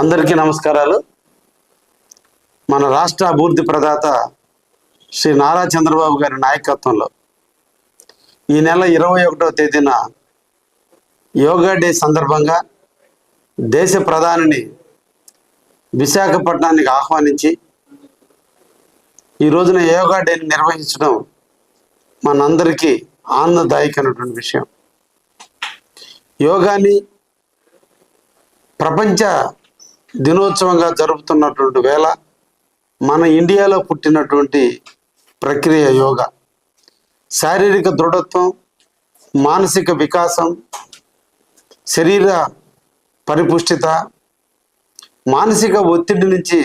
అందరికీ నమస్కారాలు. మన రాష్ట్ర అభివృద్ధి ప్రదాత శ్రీ నారా చంద్రబాబు గారి నాయకత్వంలో ఈ నెల ఇరవై ఒకటో తేదీన యోగా డే సందర్భంగా దేశ ప్రధానిని విశాఖపట్నానికి ఆహ్వానించి ఈ రోజున యోగా డేని నిర్వహించడం మనందరికీ ఆనందదాయకమైనటువంటి విషయం. యోగాని ప్రపంచ దినోత్సవంగా జరుపుతున్నటువంటి వేళ మన ఇండియాలో పుట్టినటువంటి ప్రక్రియ యోగా. శారీరక దృఢత్వం మానసిక వికాసం శరీర పరిపుష్టిత మానసిక ఒత్తిడి నుంచి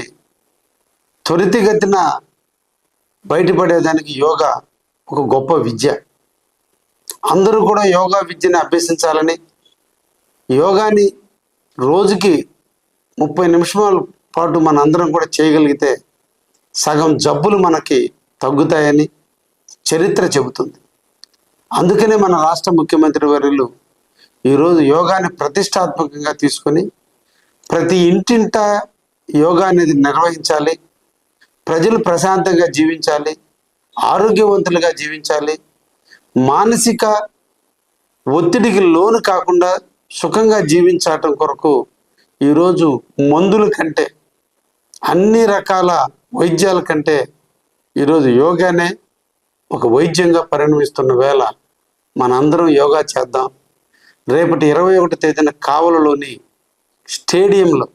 త్వరితగతిన బయటపడేదానికి యోగా ఒక గొప్ప విద్య. అందరూ కూడా యోగా విద్యని అభ్యసించాలని యోగాని రోజుకి ముప్పై నిమిషాల పాటు మన అందరం కూడా చేయగలిగితే సగం జబ్బులు మనకి తగ్గుతాయని చరిత్ర చెబుతుంది. అందుకనే మన రాష్ట్ర ముఖ్యమంత్రి వర్యులు ఈరోజు యోగాని ప్రతిష్టాత్మకంగా తీసుకొని ప్రతి ఇంటింట యోగా అనేది నిర్వహించాలి ప్రజలు ప్రశాంతంగా జీవించాలి ఆరోగ్యవంతులుగా జీవించాలి మానసిక ఒత్తిడికి లోను కాకుండా సుఖంగా జీవించటం కొరకు ఈరోజు మందుల కంటే అన్ని రకాల వైద్యాల కంటే ఈరోజు యోగానే ఒక వైద్యంగా పరిణమిస్తున్న వేళ మనందరం యోగా చేద్దాం. రేపటి ఇరవై ఒకటి తేదీన కావలలోని స్టేడియంలో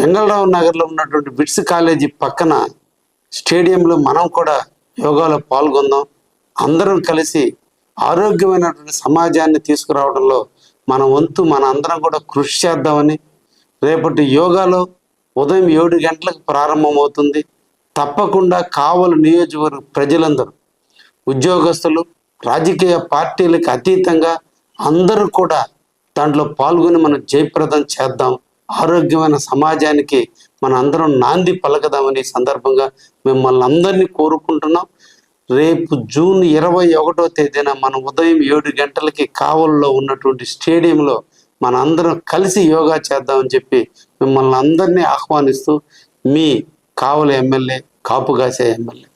వెంగళరావు నగర్లో ఉన్నటువంటి బిట్స్ కాలేజీ పక్కన స్టేడియంలో మనం కూడా యోగాలో పాల్గొందాం. అందరం కలిసి ఆరోగ్యమైనటువంటి సమాజాన్ని తీసుకురావడంలో మన వంతు మన అందరం కూడా కృషి చేద్దామని రేపటి యోగాలో ఉదయం ఏడు గంటలకు ప్రారంభమవుతుంది. తప్పకుండా కావలు నియోజకవర్గ ప్రజలందరూ ఉద్యోగస్తులు రాజకీయ పార్టీలకు అతీతంగా అందరూ కూడా దాంట్లో పాల్గొని మనం జయప్రదం చేద్దాం. ఆరోగ్యమైన సమాజానికి మన అందరం నాంది పలకదామని సందర్భంగా మిమ్మల్ని అందరినీ కోరుకుంటున్నాం. రేపు జూన్ ఇరవై ఒకటో తేదీన మనం ఉదయం ఏడు గంటలకి కావల్లో ఉన్నటువంటి స్టేడియంలో మన అందరం కలిసి యోగా చేద్దామని చెప్పి మిమ్మల్ని అందరినీ ఆహ్వానిస్తూ మీ కావల ఎమ్మెల్యే కాపుగాసే ఎమ్మెల్యే.